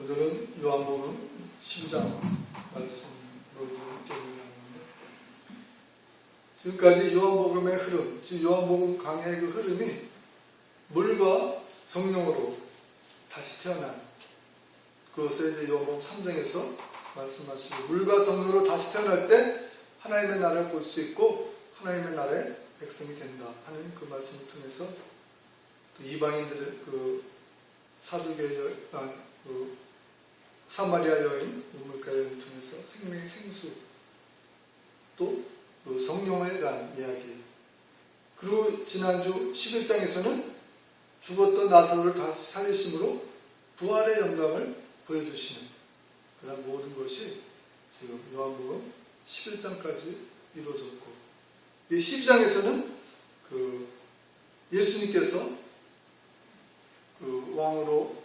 오늘은 요한복음 12장 말씀으로 하는데 지금까지 요한복음의 흐름, 즉 요한복음 강의 그 흐름이 물과 성령으로 다시 태어난 그것을 이제 요한복음 3장에서 말씀하시고 물과 성령으로 다시 태어날 때 하나님의 나라를 볼 수 있고 하나님의 나라의 백성이 된다 하는 그 말씀을 통해서 또 이방인들의 그 사두개 여, 아, 그 사마리아 여인 우물가 여인을 통해서 생명의 생수 또 그 성령에 대한 이야기. 그리고 지난주 11장에서는 죽었던 나사로를 다시 살리심으로 부활의 영광을 보여주시는 그런 모든 것이 지금 요한복음 11장까지 이루어졌고 이 12장에서는 그 예수님께서 그 왕으로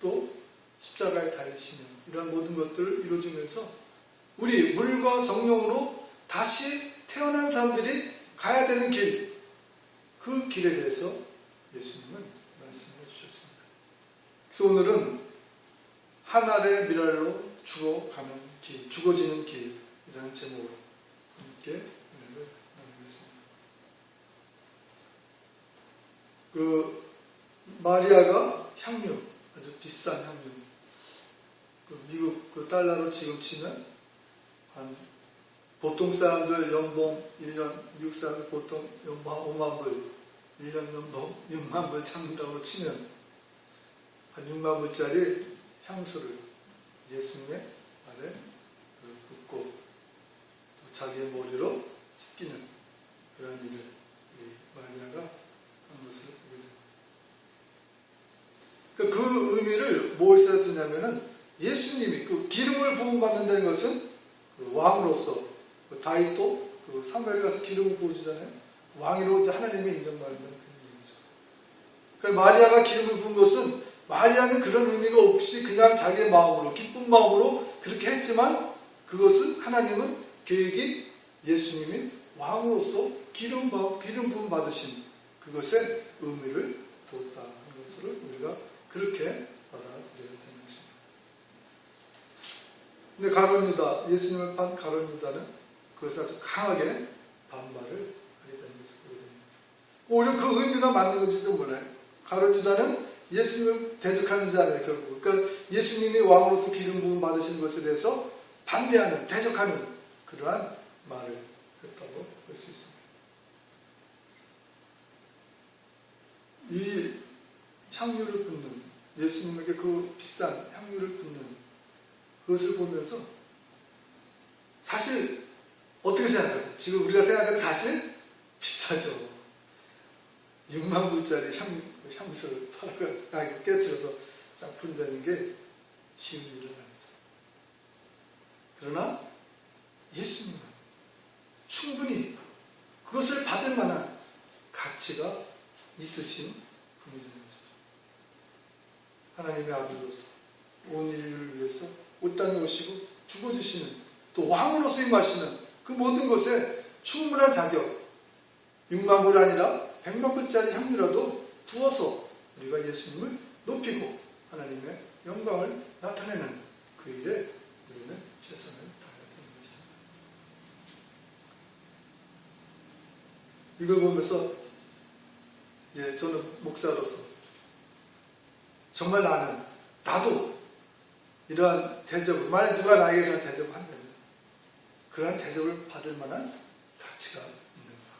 또 십자가에 달리시는 이러한 모든 것들을 이루어지면서 우리 물과 성령으로 다시 태어난 사람들이 가야 되는 길, 그 길에 대해서 예수님은 말씀해 주셨습니다. 그래서 오늘은 하늘의 미랄로 죽어가는 길, 죽어지는 길이라는 제목으로 함께 은혜를 나누겠습니다. 그 마리아가 향유, 아주 비싼 향유. 그그 달러로 지금 치면 한 보통 사람들 연봉 1년 미국 사람들 보통 연봉 한 5만 불, 1년 연봉 6만 불 잡는다고 치면 한 6만 불짜리 향수를 예수님의 발에 그 붓고 또 자기의 머리로 씻기는 그런 일을 이 마리아가 한 것을 보게 됩니다. 그그 의미를 무엇에서 듣냐면은 예수님이 그 기름을 부음 받는다는 것은 그 왕으로서 그 다윗도 그 사무엘에 가서 기름을 부어주잖아요. 왕으로 이제 하나님의 인정받는 그런 의미죠. 그러니까 마리아가 기름을 부은 것은 마리아는 그런 의미가 없이 그냥 자기의 마음으로 기쁜 마음으로 그렇게 했지만 그것은 하나님은 계획이 예수님이 왕으로서 기름 바- 기름 부음 받으신 그것의 의미를 두었다 하는 것을 우리가 그렇게 받아들여야 되는 것입니다. 근데 가론 유다, 예수님을 판 가론 유다는 그것을 아주 강하게 반발을 하게 되는 것을 보게 됩니다. 오히려 그 의미가 맞는 건지도 몰라요. 가론 유다는 예수님을 대적하는 자예요, 결국. 그러니까 예수님이 왕으로서 기름 부음 받으신 것에 대해서 반대하는, 대적하는 그러한 말을 했다고 볼 수 있습니다. 이 향유를 붓는 예수님에게 그 비싼 향유를 붓는 그것을 보면서 사실 어떻게 생각하세요? 지금 우리가 생각하는 사실 비싸죠. 6만 불짜리 향, 향수를 팔아가 아, 깨뜨려서 쫙 푼다는 게 쉬운 일은 아니죠. 그러나 예수님은 충분히 그것을 받을 만한 가치가 있으신 분이라는 것이죠. 하나님의 아들로서 온 인류를 위해서 옷 땅에 오시고 죽어주시는 또 왕으로서 임하시는 그 모든 것에 충분한 자격 6만 불 아니라 100만 불짜리 향유라도 부어서 우리가 예수님을 높이고 하나님의 영광을 나타내는 그 일에 우리는 최선을 다해야 되는 것입니다. 이걸 보면서 예, 저는 목사로서 정말 나는 나도 이러한 대접을 만약 누가 나에게 이런 대접을 한다면 그러한 대접을 받을 만한 가치가 있는가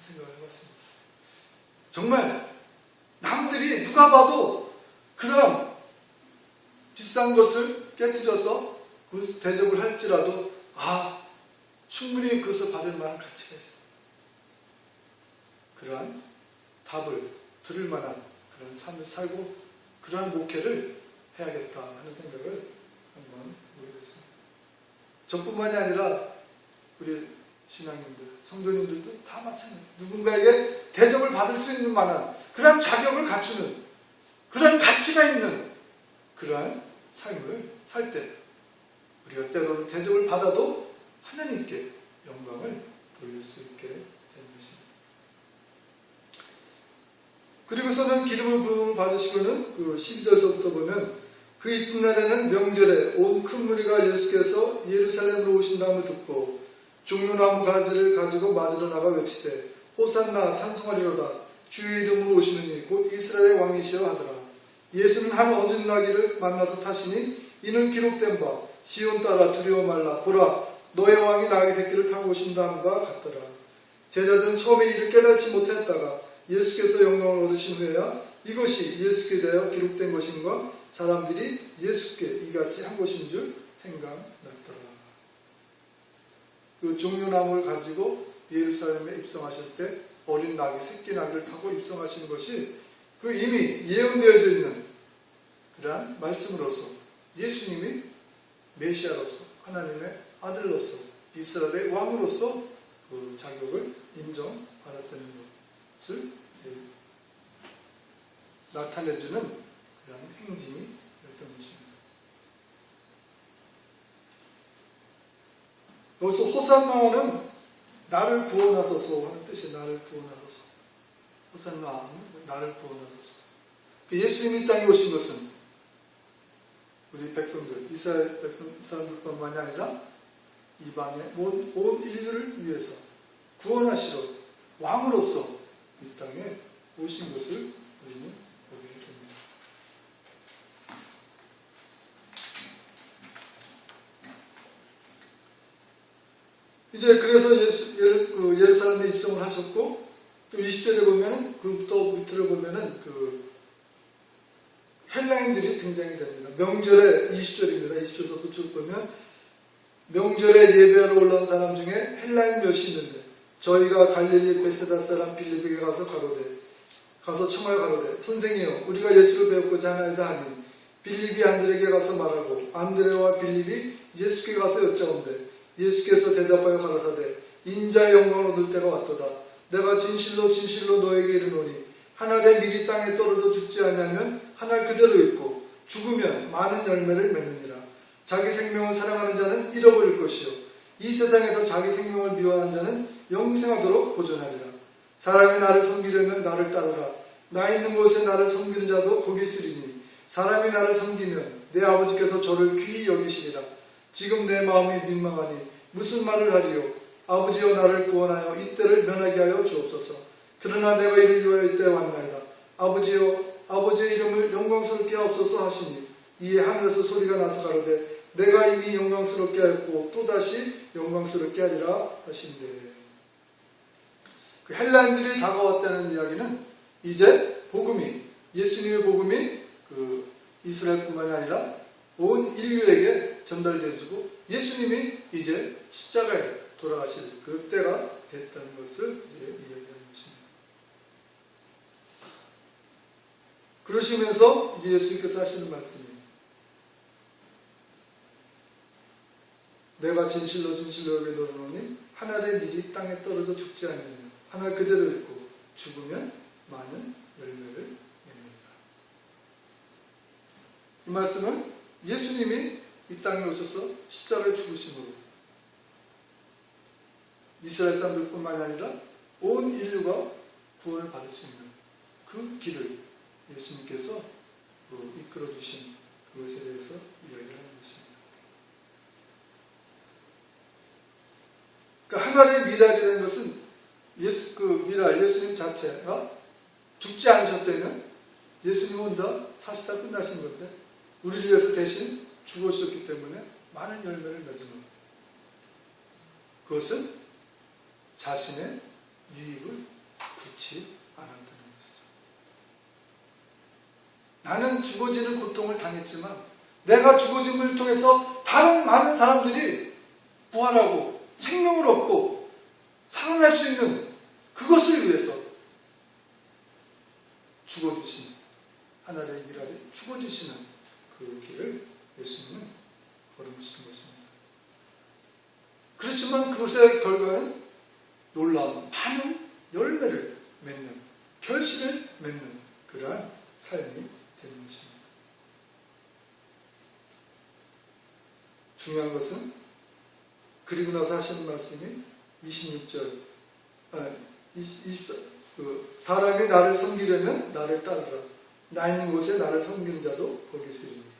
생각을 해봤습니다. 정말 남들이 누가 봐도 그런 비싼 것을 깨뜨려서 그 대접을 할지라도 아 충분히 그것을 받을 만한 가치가 있어. 그러한 답을 들을 만한 그런 삶을 살고 그러한 목회를 해야겠다 하는 생각을 한번 보게 됐습니다. 저뿐만이 아니라 우리 신앙님들, 성도님들도 다 마찬가지. 누군가에게 대접을 받을 수 있는 만한 그러한 자격을 갖추는 그러한 가치가 있는 그러한 삶을 살 때 우리가 때로는 대접을 받아도 하나님께 영광을 돌릴 수 있게 되는 것입니다. 그리고서는 기름을 부음을 받으시고는 그 12절서부터 보면 그 이튿날에는 명절에 온 큰 무리가 예수께서 예루살렘으로 오신다음을 듣고 종려나무 가지를 가지고 맞으러 나가 외치되 호산나 찬송하리로다. 주의 이름으로 오시는 이곧 이스라엘의 왕이시여 하더라. 예수는 한 어진 나귀를 만나서 타시니 이는 기록된 바 시온 따라 두려워 말라. 보라 너의 왕이 나귀 새끼를 타고 오신다함과 같더라. 제자들은 처음에 이를 깨닫지 못했다가 예수께서 영광을 얻으신 후에야 이것이 예수께 대하여 기록된 것인가 사람들이 예수께 이같이 한 것인 줄 생각났더라. 그 종려나무를 가지고 예루살렘에 입성하실 때 어린 나귀, 새끼 나귀를 타고 입성하신 것이 그 이미 예언되어져 있는 그러한 말씀으로서 예수님이 메시아로서 하나님의 아들로서 이스라엘의 왕으로서 그 자격을 인정받았다는 것을 예, 나타내주는 그런 행진이었던 것입니다. 여기서 호산나는 나를 구원하소서 하는 뜻이 나를 구원하소서. 호산나는 나를 구원하소서. 그 예수님이 이 땅에 오신 것은 우리 백성들, 이스라엘 백성 사람들뿐만이 아니라 이방의 온, 온 인류를 위해서 구원하시러 왕으로서 이 땅에 오신 것을 우리는 보게 됩니다. 이제 그래서 예수, 예루, 그 예루살렘에 입성을 하셨고 또 20절에 보면 그부터 밑으로 보면은 그 헬라인들이 등장이 됩니다. 명절에 20절입니다. 20절에서 쭉 보면 명절에 예배하러 올라온 사람 중에 헬라인 몇이 있는데 저희가 갈릴리 베세다 사람 빌립에게 가서 가로되 가서 청하여 가로되 선생이여 우리가 예수를 배웠고자 하나이다 하니 빌립이 안드레에게 가서 말하고 안드레와 빌립이 예수께 가서 여짜온대 예수께서 대답하여 가라사대 인자의 영광을 얻을 때가 왔도다. 내가 진실로 진실로 너에게 이르노니 한 알에 미리 땅에 떨어져 죽지 않냐면 한알 그대로 있고 죽으면 많은 열매를 맺느니라. 자기 생명을 사랑하는 자는 잃어버릴 것이요. 이 세상에서 자기 생명을 미워하는 자는 영생하도록 보존하리라. 사람이 나를 섬기려면 나를 따르라. 나 있는 곳에 나를 섬기는 자도 거기 있으리니 사람이 나를 섬기면 내 아버지께서 저를 귀히 여기시리라 지금 내 마음이 민망하니 무슨 말을 하리요? 아버지여 나를 구원하여 이때를 면하게 하여 주옵소서. 그러나 내가 이를 위하여 이때 왔나이다. 아버지여 아버지의 이름을 영광스럽게 하옵소서 하시니 이에 하늘에서 소리가 나서 가로되 내가 이미 영광스럽게 하였고 또다시 영광스럽게 하리라 하신대. 그 헬라인들이 다가왔다는 이야기는 이제 복음이 예수님의 복음이 그 이스라엘뿐만이 아니라 온 인류에게 전달되어지고 예수님이 이제 십자가에 돌아가실 그 때가 됐다는 것을 이야기하는 것입니다. 그러시면서 이제 예수님께서 하시는 말씀이 내가 진실로 진실로 여기 너르노니 하늘의 밀이 땅에 떨어져 죽지 않느냐 하늘 그대로 있고 죽으면 많은 열매를 맺는다. 이 말씀은 예수님이 이 땅에 오셔서 십자가를 죽으심으로 이스라엘 사람들뿐만 아니라 온 인류가 구원을 받을 수 있는 그 길을 예수님께서 그 이끌어 주신 그것에 대해서 이야기를 하는 것입니다. 그러니까 하나님의 미랄이라는 것은 예수 그 미랄 예수님 자체가 죽지 않으셨다면 예수님 혼자 사실 다 끝나신 건데 우리를 위해서 대신 죽으셨기 때문에 많은 열매를 맺은 겁니다. 그것은 자신의 유익을 굳지 않았다는 것이죠. 나는 죽어지는 고통을 당했지만 내가 죽어짐을 통해서 다른 많은 사람들이 부활하고 생명을 얻고 살아날 수 있는 그것을 위해서 죽어주신 하나님의 미랄이 죽어주시는 그 길을 예수님은 걸으신 것입니다. 그렇지만 그것의 결과는 놀라운 많은 열매를 맺는 결실을 맺는 그러한 삶이 되는 것입니다. 중요한 것은 그리고 나서 하시는 말씀이 26절 아, 20, 그 사람이 나를 섬기려면 나를 따르라 나 있는 곳에 나를 섬기는 자도 거기 있으리니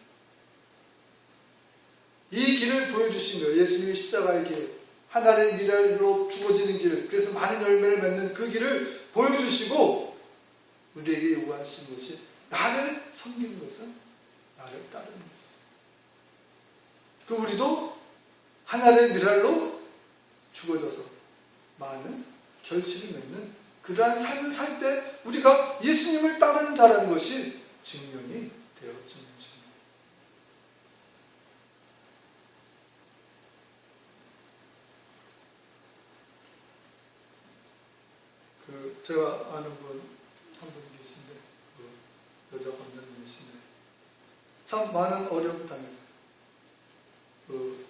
이 길을 보여주신 거예요. 예수님이 십자가의 길, 하나님의 미랄로 죽어지는 길, 그래서 많은 열매를 맺는 그 길을 보여주시고 우리에게 요구하신 것이 나를 섬기는 것은 나를 따르는 것이죠. 그 우리도 하나님의 미랄로 죽어져서 많은 결실을 맺는 그러한 삶을 살 때 우리가 예수님을 따르는 자라는 것이 증명이 되어지는 것입니다. 그 제가 아는 분 한분 계신데 그 여자 권장님이신데 참 많은 어려움을 당했어요. 그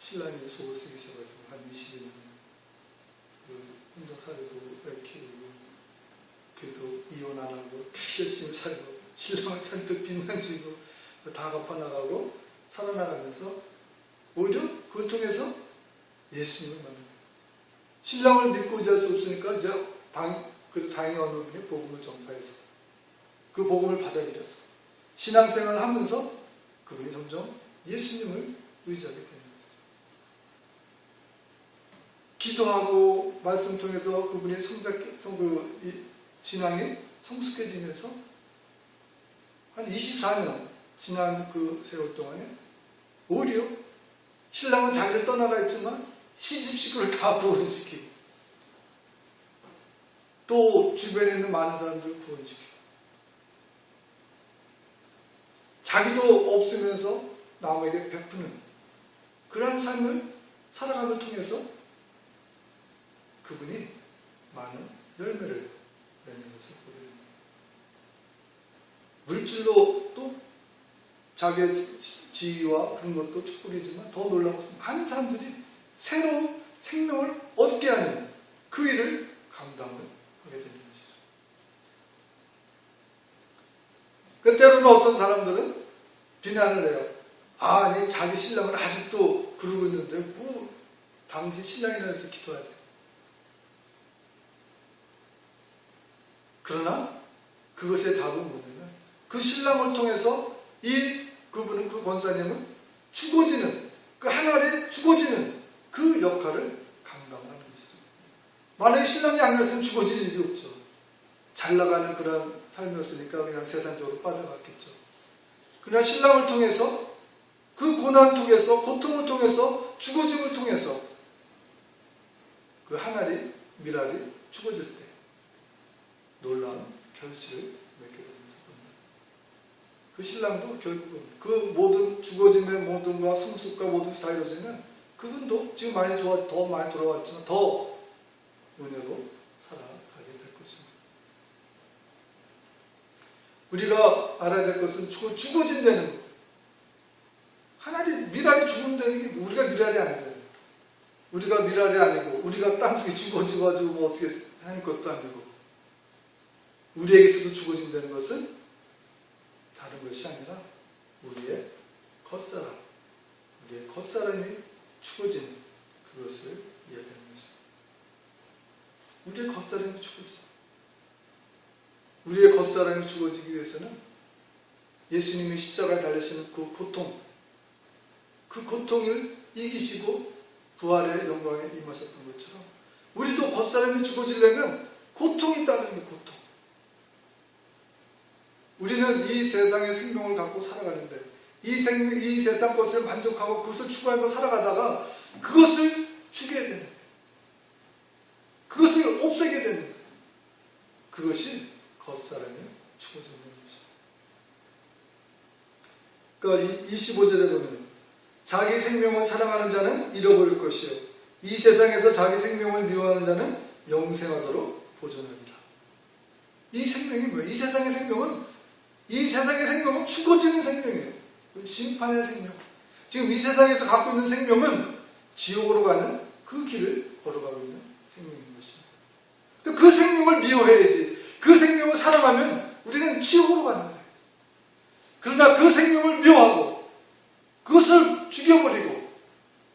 신랑이 속을 쓰기셔가지고 한 20년 그 혼자 살고 애 키우고 그래도 이혼 안 하고 열심히 살고 신랑은 잔뜩 빚만지고 다 갚아나가고 살아나가면서 오히려 그걸 통해서 예수님을 만나요. 신랑을 믿고 의지할 수 없으니까 이제 당, 그래도 다행히 어느 분이 복음을 전파해서 그 복음을 받아들여서 신앙생활을 하면서 그분이 점점 예수님을 의지하게 되는 거죠. 기도하고 말씀 통해서 그분이 성작, 성, 그, 이 신앙이 성숙해지면서 한 24년 지난 그 세월 동안에 오히려 신랑은 자기를 떠나가 있지만 시집 식구를 다 구원시키고 또 주변에 있는 많은 사람들을 구원시키고 자기도 없으면서 남에게 베푸는 그러한 삶을 살아감을 통해서 그분이 많은 열매를 맺는 것을 보게 됩니다. 물질로 또 자기의 지- 지위와 그런 것도 축복이지만 더 놀라운 것은 많은 사람들이 새로운 생명을 얻게 하는 그 일을 감당을 하게 되는 것이죠. 그 때로는 어떤 사람들은 비난을 해요. 아, 아니, 자기 신랑은 아직도 그러고 있는데, 뭐, 당신 신랑이라 해서 기도하지. 그러나 그것의 답은 뭐냐면, 그 신랑을 통해서 이, 그분은, 그 권사님은 죽어지는, 그 하나의 죽어지는 그 역할을 감당하는 것이죠. 만약에 신랑이 아니었으면 죽어질 일이 없죠. 잘 나가는 그런 삶이었으니까 그냥 세상적으로 빠져갔겠죠. 그러나 신랑을 통해서 그 고난 통해서 고통을 통해서 죽어짐을 통해서 그 하나리 미랄이 죽어질 때 놀라운 결실을 맺게 봅니다. 그 신랑도 결국은 그 모든 죽어짐의 모든 것이 다 이루어지면 그분도 지금 많이 좋아 더 많이 돌아왔지만 더 은혜로 살아가게 될 것입니다. 우리가 알아야 될 것은 죽어, 죽어진다는 것. 하나님 미랄이 죽는다는 게 우리가 미랄이 아니잖아요. 우리가 미랄이 아니고 우리가 땅속에 죽어져가지고 뭐 어떻게 하는 것도 아니고 우리에게 있어서 죽어진다는 것은 다른 것이 아니라 우리의 겉사람, 우리의 겉사람이 죽어진 그것을 이야기하는 것입니다. 우리의 겉사람이 죽어지. 우리의 겉사람이 죽어지기 위해서는 예수님이 십자가에 달리시는 그 고통, 그 고통을 이기시고 부활의 영광에 임하셨던 것처럼 우리도 겉사람이 죽어지려면 고통이 따르는 게 고통. 우리는 이 세상의 생명을 갖고 살아가는데 이, 생, 이 세상 것을 만족하고 그것을 추구하며 살아가다가 그것을 죽여야 거예요. 그것을 없애게 되는 거예요. 그것이 겉사람이 죽어지는 것이죠. 그러니까 25절에 보면 자기 생명을 사랑하는 자는 잃어버릴 것이요 이 세상에서 자기 생명을 미워하는 자는 영생하도록 보존합니다. 이 생명이 뭐예요? 이 세상의 생명은 이 세상의 생명은 죽어지는 생명이에요. 심판의 생명. 지금 이 세상에서 갖고 있는 생명은 지옥으로 가는 그 길을 걸어가고 있는 생명인 것입니다. 그 생명을 미워해야지. 그 생명을 사랑하면 우리는 지옥으로 가는 거예요. 그러나 그 생명을 미워하고 그것을 죽여버리고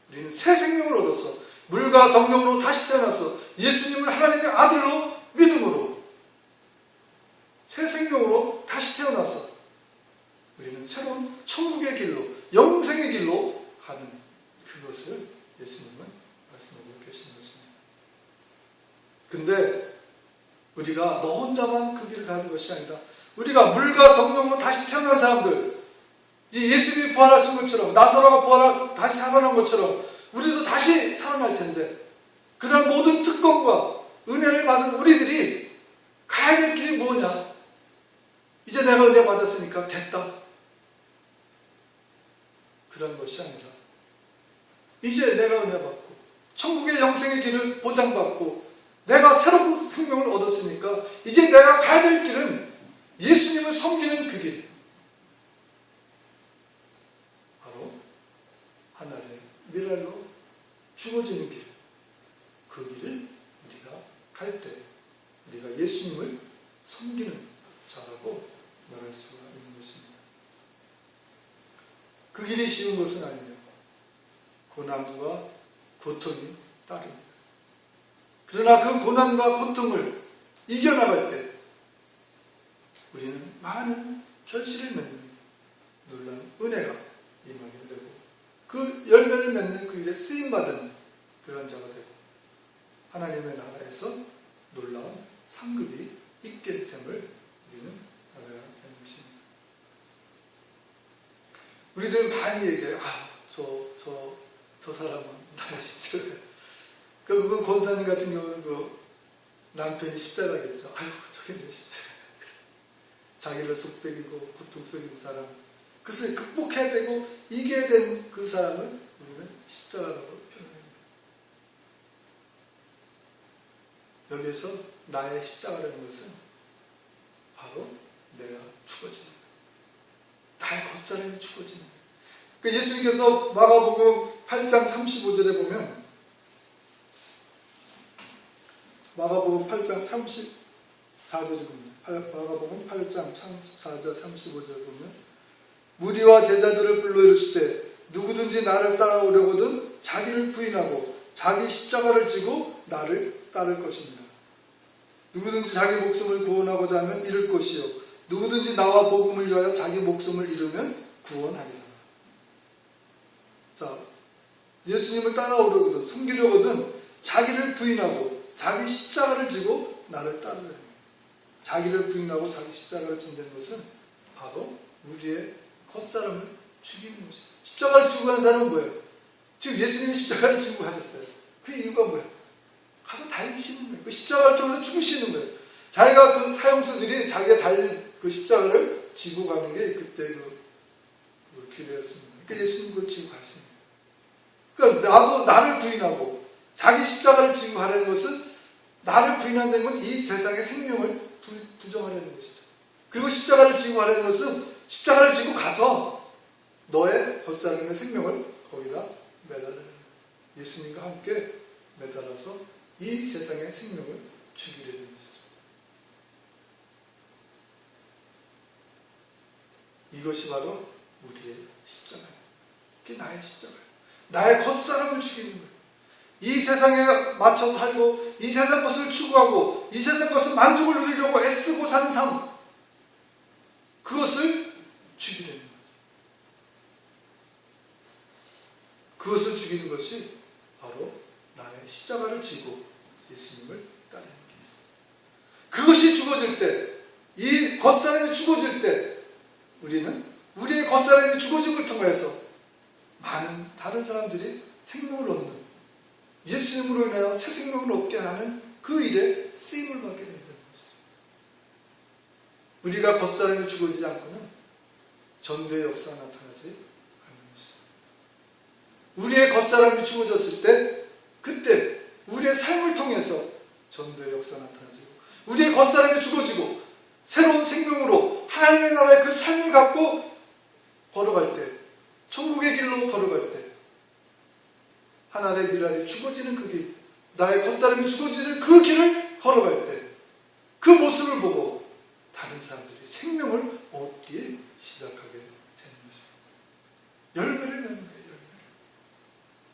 우리는 새 생명을 얻어서 물과 성령으로 다시 태어나서 예수님을 하나님의 아들로 믿음으로 새 생명으로 다시 태어나서 우리는 새로운 천국의 길로 영생의 길로 가는 그것을 예수님은 말씀하고 계신 것입니다. 근데 우리가 너 혼자만 그 길을 가는 것이 아니라 우리가 물과 성령으로 다시 태어난 사람들 이 예수님이 부활하신 것처럼 나사로가 부활하 다시 살아난 것처럼 우리도 다시 살아날 텐데 그런 모든 특권과 은혜를 받은 우리들이 가야 될 길이 뭐냐? 이제 내가 은혜 받았으니까 됐다. 그런 것이 아니라 이제 내가 은혜 받고 천국의 영생의 길을 보장받고 내가 새로운 생명을 얻었으니까 이제 내가 가야 될 길은 예수님을 섬기는 그 길. 바로 하나님의 미랄로 죽어지는 길. 그 길을 우리가 갈 때 우리가 예수님을 섬기는 자라고 말할 수가 있는 것입니다. 그 길이 쉬운 것은 아니며 고난과 고통이 따릅니다. 그러나 그 고난과 고통을 이겨나갈 때 우리는 많은 결실을 맺는 놀라운 은혜가 임하게 되고 그 열매를 맺는 그 일에 쓰임받은 그런 자가 되고 하나님의 나라에서 놀라운 상급이 있게 됨을 우리는 알아야 되는 것입니다. 우리들 많이 얘기해요. 아, 저, 저, 저 사람은 나의 십자가. 그, 그 권사님 같은 경우는 그 남편이 십자가겠죠. 아유, 저게 내 십자가. 자기를 속삭이고 고통 속인 사람. 그것을 극복해야 되고 이겨야 된그 사람을 우리는 십자가라고 표현합니다. 여기에서 나의 십자가라는 것은 바로 내가 죽어지는. 나의 겉사람이 죽어지는. 그 예수님께서 마가복음 8장 35절에 보면 마가복음 8장 34절이군요. 마가복음 8장 34절 35절 보면 무리와 제자들을 불러 이르시되 누구든지 나를 따라오려거든 자기를 부인하고 자기 십자가를 지고 나를 따를 것입니다. 누구든지 자기 목숨을 구원하고자 하면 잃을 것이요 누구든지 나와 복음을 위하여 자기 목숨을 잃으면 구원하리라. 자, 예수님을 따라오려거든 숨기려거든 자기를 부인하고 자기 십자가를 지고 나를 따르라. 자기를 부인하고 자기 십자가를 진다는 것은 바로 우리의 겉사람을 죽이는 것이다. 십자가를 지고 간 사람은 뭐예요? 지금 예수님이 십자가를 지고 가셨어요. 그 이유가 뭐예요? 가서 달리시는 거예요. 그 십자가를 통해서 죽으시는 거예요. 자기가 그 사형수들이 자기가 달 그 십자가를 지고 가는 게 그때 그, 그 기회였습니다. 그러니까 예수님 그걸 지고 거예요. 그러니까 나도 나를 부인하고 자기 십자가를 지고 가는 것은 나를 부인한다는 건 이 세상의 생명을 부, 부정하려는 것이죠. 그리고 십자가를 지고 가는 것은 십자가를 지고 가서 너의 겉사람의 생명을 거기다 매달으는 예수님과 함께 매달아서 이 세상의 생명을 죽이려는 것이죠. 이것이 바로 우리의 십자가예요. 그게 나의 십자가예요. 나의 겉사람을 죽이는 거예요. 이 세상에 맞춰 살고 이 세상 것을 추구하고 이 세상 것을 만족을 누리려고 애쓰고 사는 삶 그것을 죽이려는 거죠. 그것을 죽이는 것이 바로 나의 십자가를 지고 예수님을 따르는 길이죠. 그것이 죽어질 때, 이 겉사람이 죽어질 때, 우리는 우리의 겉사람이 죽어짐을 통해서 많은 다른 사람들이 생명을 얻는 예수님으로 인하여 새 생명을 얻게 하는 그 일에 쓰임을 받게 된다는 것이죠. 우리가 겉사람이 죽어지지 않고는 전도의 역사가 나타나지 않는 것이죠. 우리의 겉사람이 죽어졌을 때 그때 우리의 삶을 통해서 전도의 역사가 나타나지고 우리의 겉사람이 죽어지고 새로운 생명으로 하나님의 나라의 그 삶을 갖고 걸어갈 때 천국의 길로 걸어갈 때 하나님의 미랄이 죽어지는 그 길, 나의 겉사람이 죽어지는 그 길을 걸어갈 때 그 모습을 보고 다른 사람들이 생명을 얻기에 시작하게 되는 것입니다. 열매를 맺는 거예요,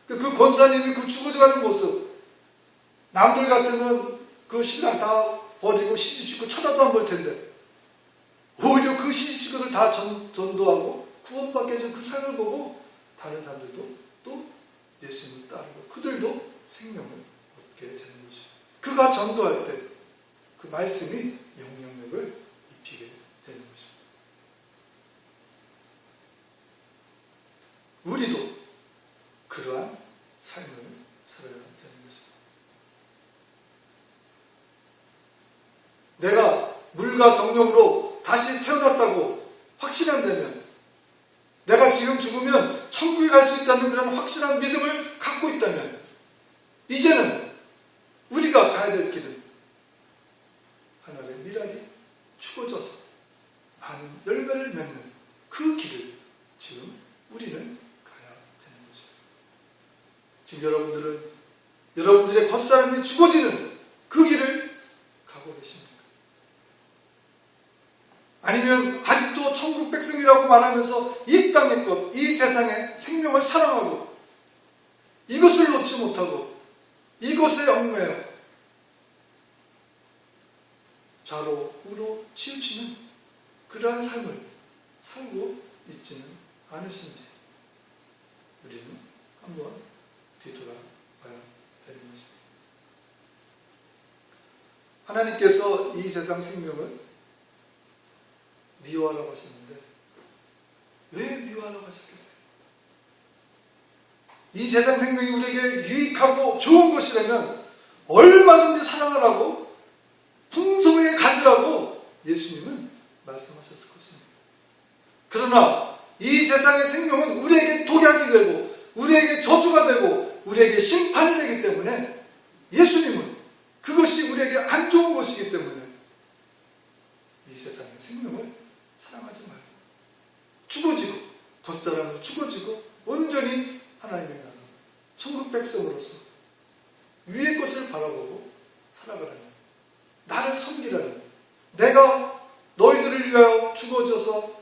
열매를. 그 권사님이 그 죽어져가는 모습, 남들 같으면 그 신랑 다 버리고 시집시고 쳐다도 안 볼 텐데, 오히려 그 시집시고를 다 전, 전도하고 구원받게 해준 그 삶을 다른 사람들도 또 예수님을 따르고 그들도 생명을 얻게 되는 것이죠. 그가 전도할 때 그 말씀이 영향력을 입히게 되는 것입니다. 우리도 그러한 삶을 살아야 되는 것입니다. 내가 물과 성령으로 다시 태어났다고 확신한다면 내가 지금 죽으면 천국에 갈 수 있다는 그런 확실한 믿음을 갖고 있다면 이제는 우리가 가야 될 길은 하나님의 미랄이 죽어져서 많은 열매를 맺는 그 길을 지금 우리는 가야 되는 것입니다. 지금 여러분들은 여러분들의 겉사람이 죽어지는 그 길을 가고 계십니까? 아니면 아직도 천국 백성이라고 말하면서 이 땅의 것, 이 세상의 생명을 사랑하고 이것을 놓지 못하고 이것에 얽매여 좌로 우로 치우치는 그러한 삶을 살고 있지는 않으신지 우리는 한번 뒤돌아봐야 되는 것입니다. 하나님께서 이 세상 생명을 미워하라고 하시는데 왜 미워하라고 하셨겠어요? 이 세상 생명이 우리에게 유익하고 좋은 것이라면 얼마든지 사랑하라고 풍성하게 가지라고 예수님은 말씀하셨을 것입니다. 그러나 이 세상의 생명은 우리에게 독약이 되고 우리에게 저주가 되고 우리에게 심판이 되기 때문에 예수님은 그것이 우리에게 안 좋은 것이기 때문에 이 세상의 생명을 사랑하지 말고 죽어지고 겉사람은 죽어지고 온전히 하나님의 나라 천국 백성으로서 위의 것을 바라보고 살아가라는 나를 섬기라는 내가 너희들을 위하여 죽어져서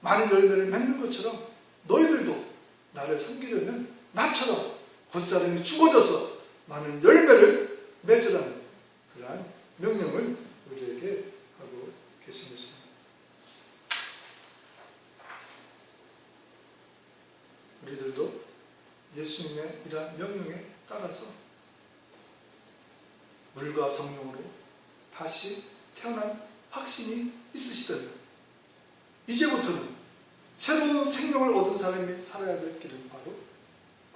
많은 열매를 맺는 것처럼 너희들도 나를 섬기려면 나처럼 겉사람이 죽어져서 많은 열매를 맺으라는 그러한 명령을 우리에게 하고 계신 것입니다. 우리들도 예수님의 이러한 명령에 따라서 물과 성령으로 다시 태어난 확신이 있으시다면 이제부터는 새로운 생명을 얻은 사람이 살아야 될 길은 바로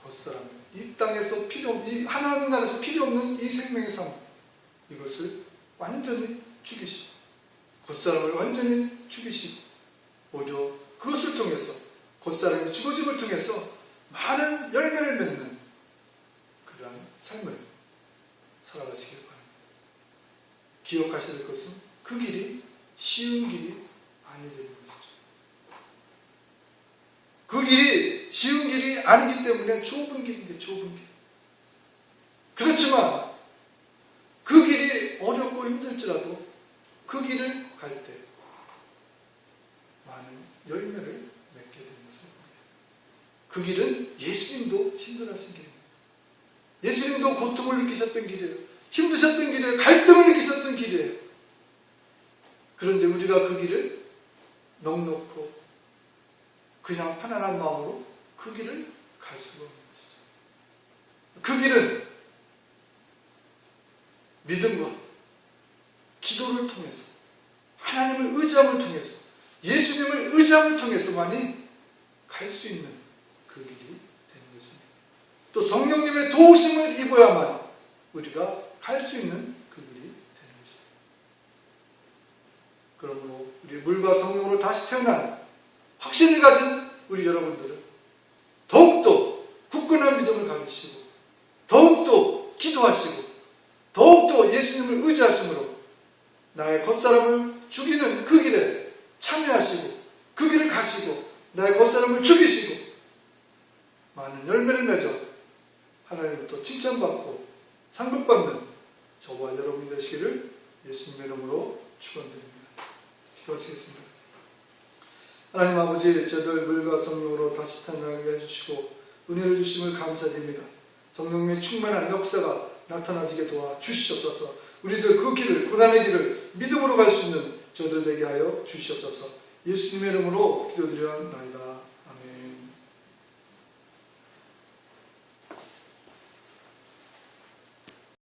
겉사람 이 땅에서 필요 없- 이 하나님 나라에서 필요 없는 이 생명의 삶 이것을 완전히 죽이시고 겉사람을 완전히 죽이시고 오히려 그것을 통해서 겉사람의 죽어짐을 통해서 많은 열매를 맺는 그러한 삶을 살아가시길 바랍니다. 기억하셔야 될 것은 그 길이 쉬운 길이 것이죠. 그 길이 쉬운 길이 아니기 때문에 좁은 길인데 좁은 길. 그렇지만 그 길이 어렵고 힘들지라도 그 길을 갈 때 많은 열매를 맺게 되는 것을 그 길은 예수님도 힘들어하신 길입니다. 예수님도 고통을 느끼셨던 길이에요. 힘드셨던 길이에요. 갈등을 느끼셨던 길이에요. 그런데 우리가 그 길을 넉넉고 그냥 편안한 마음으로 그 길을 갈 수가 없는 것이죠. 그 길은 믿음과 기도를 통해서 하나님을 의지함을 통해서 예수님을 의지함을 통해서만이 갈 수 있는 그 길이 되는 것입니다. 또 성령님의 도우심을 입어야만 우리가 갈 수 있는 그 길이 되는 것입니다. 그러므로 우리 물과 성령으로 다시 태어난 확신을 가진 우리 여러분들은 더욱더 굳건한 믿음을 가지시고 더욱더 기도하시고 더욱더 예수님을 의지하심으로 나의 겉사람을 죽이는 그 길에 참여하시고 그 길을 가시고 나의 겉사람을 죽이시고 많은 열매를 맺어 하나님부터 칭찬받고 상급받는 저와 여러분이 되시기를 예수님의 이름으로 축원드립니다. 기도하시겠습니다. 하나님 아버지 저들 물과 성령으로 다시 태어나게 해주시고 은혜를 주심을 감사드립니다. 성령님의 충만한 역사가 나타나지게 도와 주시옵소서. 우리들 그 길을 고난의 길을 믿음으로 갈 수 있는 저들 되게 하여 주시옵소서. 예수님의 이름으로 기도드려 나이다. 아멘.